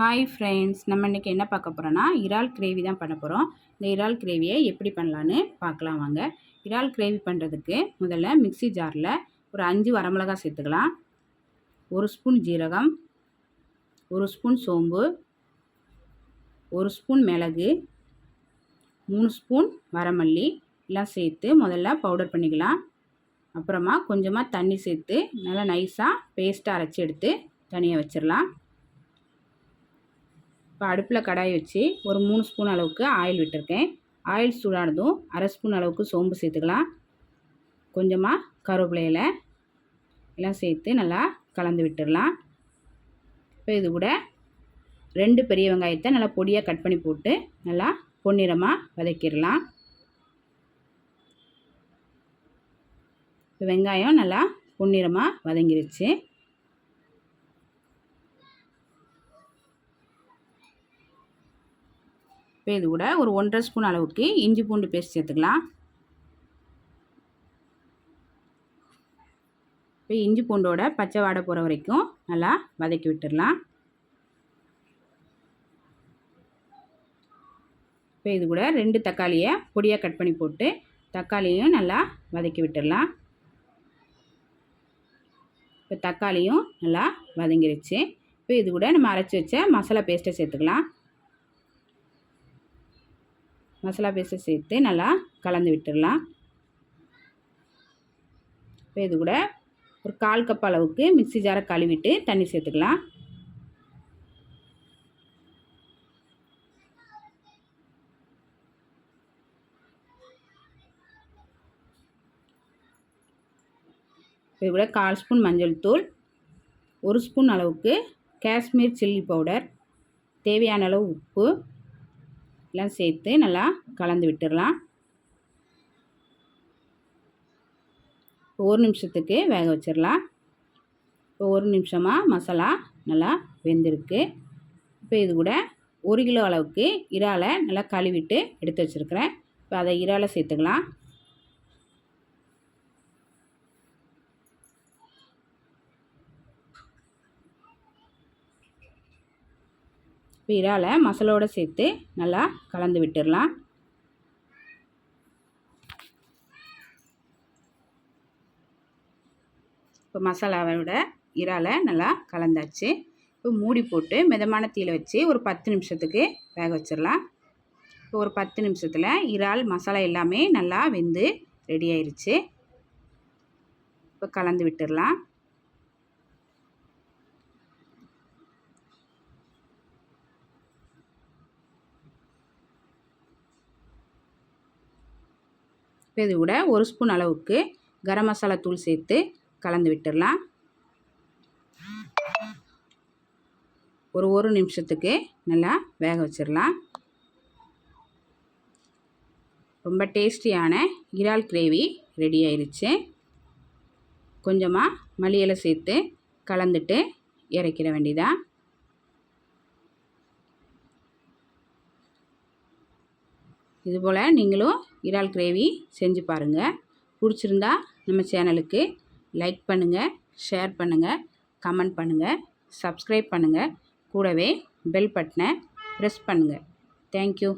Hi friends நம்ம இன்றைக்கி என்ன பார்க்க போகிறோன்னா இறால் கிரேவி தான் பண்ண போகிறோம் இந்த இறால் கிரேவியை எப்படி பண்ணலான்னு பார்க்கலாம் வாங்க. இறால் கிரேவி பண்ணுறதுக்கு முதல்ல மிக்சி ஜாரில் ஒரு அஞ்சு வரமிளகா சேர்த்துக்கலாம். ஒரு ஸ்பூன் ஜீரகம் ஒரு ஸ்பூன் சோம்பு ஒரு ஸ்பூன் மிளகு மூணு ஸ்பூன் வரமல்லி எல்லாம் சேர்த்து முதல்ல பவுடர் பண்ணிக்கலாம். அப்புறமா கொஞ்சமாக தண்ணி சேர்த்து நல்லா நைஸாக பேஸ்ட்டாக அரைச்சி எடுத்து தனியாக வச்சிடலாம். இப்போ அடுப்பில் கடாய் வச்சு ஒரு மூணு ஸ்பூன் அளவுக்கு ஆயில் விட்டுருக்கேன். ஆயில் சூடானதும் அரை ஸ்பூன் அளவுக்கு சோம்பு சேர்த்துக்கலாம். கொஞ்சமாக கருவேப்பிலையில் எல்லாம் சேர்த்து நல்லா கலந்து விட்டுடலாம். இப்போ இது கூட ரெண்டு பெரிய வெங்காயத்தை நல்லா பொடியாக கட் பண்ணி போட்டு நல்லா பொன்னிறமாக வதக்கிடலாம். இப்போ வெங்காயம் நல்லா பொன்னிறமாக வதங்கிருச்சு. இப்போ இது கூட ஒரு ஒன்றரை ஸ்பூன் அளவுக்கு இஞ்சி பூண்டு பேஸ்ட் சேர்த்துக்கலாம். இப்போ இஞ்சி பூண்டோட பச்சை வாடை போகிற வரைக்கும் நல்லா வதக்கி விட்டுடலாம் இப்போ இது கூட ரெண்டு தக்காளியை பொடியாக கட் பண்ணி போட்டு தக்காளியும் நல்லா வதக்கி விட்டுடலாம் இப்போ தக்காளியும் நல்லா வதங்கிருச்சு. இப்போ இது கூட நம்ம அரைச்சி வச்ச மசாலா பேஸ்ட்டை சேர்த்துக்கலாம். மசாலா பேஸ்ட்டை சேர்த்து நல்லா கலந்து விட்டுடலாம். இப்போ இது கூட ஒரு கால் கப் அளவுக்கு மிக்சி ஜாரை கழுவிட்டு தண்ணி சேர்த்துக்கலாம். இது கூட கால் ஸ்பூன் மஞ்சள் தூள் ஒரு ஸ்பூன் அளவுக்கு காஷ்மீர் சில்லி பவுடர் தேவையான அளவு உப்பு எல்லாம் சேர்த்து நல்லா கலந்து விட்டுடலாம். ஒரு நிமிஷத்துக்கு வேக வச்சிடலாம். இப்போ ஒரு நிமிஷமாக மசாலா நல்லா வெந்திருக்கு. இப்போ இது கூட ஒரு கிலோ அளவுக்கு இறாலை நல்லா கழுவிட்டு எடுத்து வச்சுருக்கிறேன். இப்போ அதை இறாலை சேர்த்துக்கலாம். இப்போ இறாலை மசாலோடு சேர்த்து நல்லா கலந்து விட்டுடலாம். இப்போ மசாலாவோட இறாலை நல்லா கலந்தாச்சு. இப்போ மூடி போட்டு மிதமான தீயில் வச்சு ஒரு பத்து நிமிஷத்துக்கு வேக வச்சிடலாம். இப்போ ஒரு பத்து நிமிஷத்தில் இறால் மசாலா எல்லாமே நல்லா வெந்து ரெடி ஆயிடுச்சு இப்போ கலந்து விட்டுடலாம். இப்போ இது கூட ஒரு ஸ்பூன் அளவுக்கு கரம் மசாலா தூள் சேர்த்து கலந்து விட்டுடலாம். ஒரு ஒரு நிமிஷத்துக்கு நல்லா வேக வச்சிடலாம். ரொம்ப டேஸ்டியான இறால் கிரேவி ரெடி ஆயிடுச்சு கொஞ்சமாக மளியலை சேர்த்து கலந்துட்டு இறக்கிற வேண்டியதான் இதுபோல் நீங்களும் இறால் கிரேவி செஞ்சு பாருங்கள் பிடிச்சிருந்தா நம்ம சேனலுக்கு லைக் பண்ணுங்கள் ஷேர் பண்ணுங்கள் கமெண்ட் பண்ணுங்கள் சப்ஸ்கிரைப் பண்ணுங்கள் கூடவே பெல் பட்டனை ப்ரெஸ் பண்ணுங்கள் தேங்க்யூ.